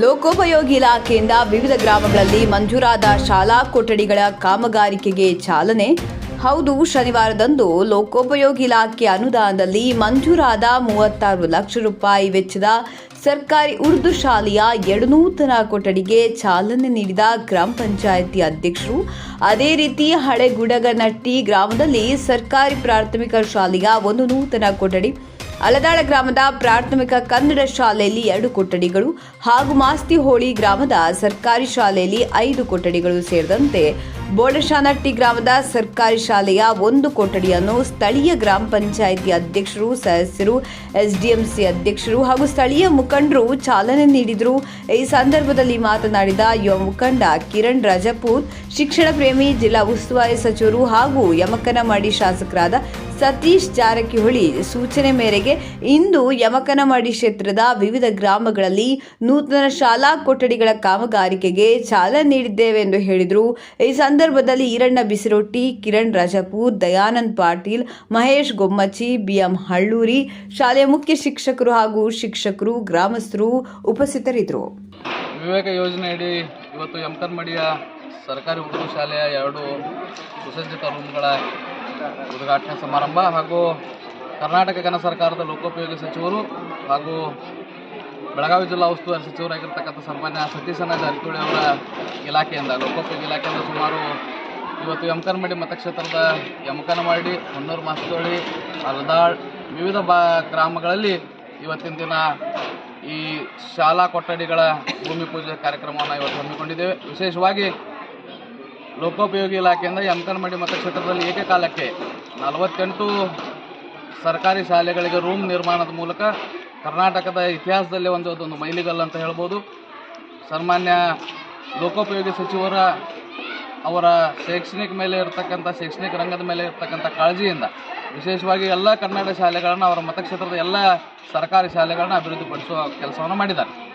ಲೋಕೋಪಯೋಗಿ ಇಲಾಖೆಯಿಂದ ವಿವಿಧ ಗ್ರಾಮಗಳಲ್ಲಿ ಮಂಜೂರಾದ ಶಾಲಾ ಕೊಠಡಿಗಳ ಕಾಮಗಾರಿಕೆಗೆ ಚಾಲನೆ. ಹೌದು, ಶನಿವಾರದಂದು ಲೋಕೋಪಯೋಗಿ ಇಲಾಖೆ ಅನುದಾನದಲ್ಲಿ ಮಂಜೂರಾದ ಮೂವತ್ತಾರು ಲಕ್ಷ ರೂಪಾಯಿ ವೆಚ್ಚದ ಸರ್ಕಾರಿ ಉರ್ದು ಶಾಲೆಯ ಎರಡು ನೂತನ ಕೊಠಡಿಗೆ ಚಾಲನೆ ನೀಡಿದ ಗ್ರಾಮ ಪಂಚಾಯಿತಿ ಅಧ್ಯಕ್ಷರು. ಅದೇ ರೀತಿ ಹಳೆಗುಡಗನಟ್ಟಿ ಗ್ರಾಮದಲ್ಲಿ ಸರ್ಕಾರಿ ಪ್ರಾಥಮಿಕ ಶಾಲೆಯ ಒಂದು ನೂತನ ಕೊಠಡಿ ಅಲದಾಳ ಗ್ರಾಮದ ಪ್ರಾಥಮಿಕ ಕನ್ನಡ ಶಾಲೆಯಲ್ಲಿ ಎರಡು ಕೊಠಡಿಗಳು ಹಾಗೂ ಮಾಸ್ತಿಹೋಳಿ ಗ್ರಾಮದ ಸರ್ಕಾರಿ ಶಾಲೆಯಲ್ಲಿ ಐದು ಕೊಠಡಿಗಳು ಸೇರಿದಂತೆ ಬೋಡಶಾನಟ್ಟಿ ಗ್ರಾಮದ ಸರ್ಕಾರಿ ಶಾಲೆಯ ಒಂದು ಕೊಠಡಿಯನ್ನು ಸ್ಥಳೀಯ ಗ್ರಾಮ ಪಂಚಾಯಿತಿ ಅಧ್ಯಕ್ಷರು, ಸದಸ್ಯರು, ಎಸ್ಡಿಎಂಸಿ ಅಧ್ಯಕ್ಷರು ಹಾಗೂ ಸ್ಥಳೀಯ ಮುಖಂಡರು ಚಾಲನೆ ನೀಡಿದರು. ಈ ಸಂದರ್ಭದಲ್ಲಿ ಮಾತನಾಡಿದ ಯುವ ಮುಖಂಡ ಕಿರಣ್ ರಜಪೂತ್, ಶಿಕ್ಷಣ ಪ್ರೇಮಿ ಜಿಲ್ಲಾ ಉಸ್ತುವಾರಿ ಸಚಿವರು ಹಾಗೂ ಯಮಕನಮಾಡಿ ಶಾಸಕರಾದ ಸತೀಶ್ ಜಾರಕಿಹೊಳಿ ಸೂಚನೆ ಮೇರೆಗೆ ಇಂದು ಯಮಕನಮಡಿ ಕ್ಷೇತ್ರದ ವಿವಿಧ ಗ್ರಾಮಗಳಲ್ಲಿ ನೂತನ ಶಾಲಾ ಕೊಠಡಿಗಳ ಕಾಮಗಾರಿಕೆಗೆ ಚಾಲನೆ ನೀಡಿದ್ದೇವೆ ಎಂದು ಹೇಳಿದರು. ಈ ಸಂದರ್ಭದಲ್ಲಿ ಈರಣ್ಣ ಬಿಸಿರೊಟ್ಟಿ, ಕಿರಣ್ ರಜಪೂತ್, ದಯಾನಂದ್ ಪಾಟೀಲ್, ಮಹೇಶ್ ಗೊಮ್ಮಚ್ಚಿ, ಬಿಎಂ ಹಳ್ಳೂರಿ, ಶಾಲೆಯ ಮುಖ್ಯ ಶಿಕ್ಷಕರು ಹಾಗೂ ಶಿಕ್ಷಕರು, ಗ್ರಾಮಸ್ಥರು ಉಪಸ್ಥಿತರಿದ್ದರು. ವಿವೇಕ ಯೋಜನೆಯಡಿ ಇವತ್ತು ಯಮಕನ್ಮಡಿಯ ಸರ್ಕಾರಿ ಉರ್ದು ಶಾಲೆಯ ಎರಡು ಸುಸಜ್ಜಿತ ರೂಮ್ಗಳ ಉದ್ಘಾಟನೆ ಸಮಾರಂಭ ಹಾಗೂ ಕರ್ನಾಟಕ ಘನ ಸರ್ಕಾರದ ಲೋಕೋಪಯೋಗಿ ಸಚಿವರು ಹಾಗೂ ಬೆಳಗಾವಿ ಜಿಲ್ಲಾ ಉಸ್ತುವಾರಿ ಸಚಿವರಾಗಿರ್ತಕ್ಕಂಥ ಸನ್ಮಾನ್ಯ ಸತೀಶನ ಜಾರಕಿಹೊಳಿ ಅವರ ಇಲಾಖೆಯಿಂದ, ಲೋಕೋಪಯೋಗಿ ಇಲಾಖೆಯಿಂದ ಸುಮಾರು ಇವತ್ತು ಯಮಕನಮಡಿ ಮತಕ್ಷೇತ್ರದ ಯಮಕನಮಡಿ ಹೊನ್ನೂರು ಮಾಸ್ತೋಳಿ ಅಲದಾಳ್ ವಿವಿಧ ಬಾ ಗ್ರಾಮಗಳಲ್ಲಿ ಇವತ್ತಿನ ದಿನ ಈ ಶಾಲಾ ಕೊಠಡಿಗಳ ಭೂಮಿ ಪೂಜೆ ಕಾರ್ಯಕ್ರಮವನ್ನು ಇವತ್ತು ಹಮ್ಮಿಕೊಂಡಿದ್ದೇವೆ. ವಿಶೇಷವಾಗಿ ಲೋಕೋಪಯೋಗಿ ಇಲಾಖೆಯಿಂದ ಯಮಕನಮಡಿ ಮತಕ್ಷೇತ್ರದಲ್ಲಿ ಏಕಕಾಲಕ್ಕೆ ನಲವತ್ತೆಂಟು ಸರ್ಕಾರಿ ಶಾಲೆಗಳಿಗೆ ರೂಮ್ ನಿರ್ಮಾಣದ ಮೂಲಕ ಕರ್ನಾಟಕದ ಇತಿಹಾಸದಲ್ಲೇ ಒಂದು ಅದೊಂದು ಮೈಲಿಗಲ್ಲು ಅಂತ ಹೇಳ್ಬೋದು. ಸನ್ಮಾನ್ಯ ಲೋಕೋಪಯೋಗಿ ಸಚಿವರ ಅವರ ಶೈಕ್ಷಣಿಕ ಮೇಲೆ ಇರತಕ್ಕಂಥ, ಶೈಕ್ಷಣಿಕ ರಂಗದ ಮೇಲೆ ಇರತಕ್ಕಂಥ ಕಾಳಜಿಯಿಂದ ವಿಶೇಷವಾಗಿ ಎಲ್ಲ ಕನ್ನಡ ಶಾಲೆಗಳನ್ನು ಅವರ ಮತಕ್ಷೇತ್ರದ ಎಲ್ಲ ಸರ್ಕಾರಿ ಶಾಲೆಗಳನ್ನು ಅಭಿವೃದ್ಧಿಪಡಿಸುವ ಕೆಲಸವನ್ನು ಮಾಡಿದ್ದಾರೆ.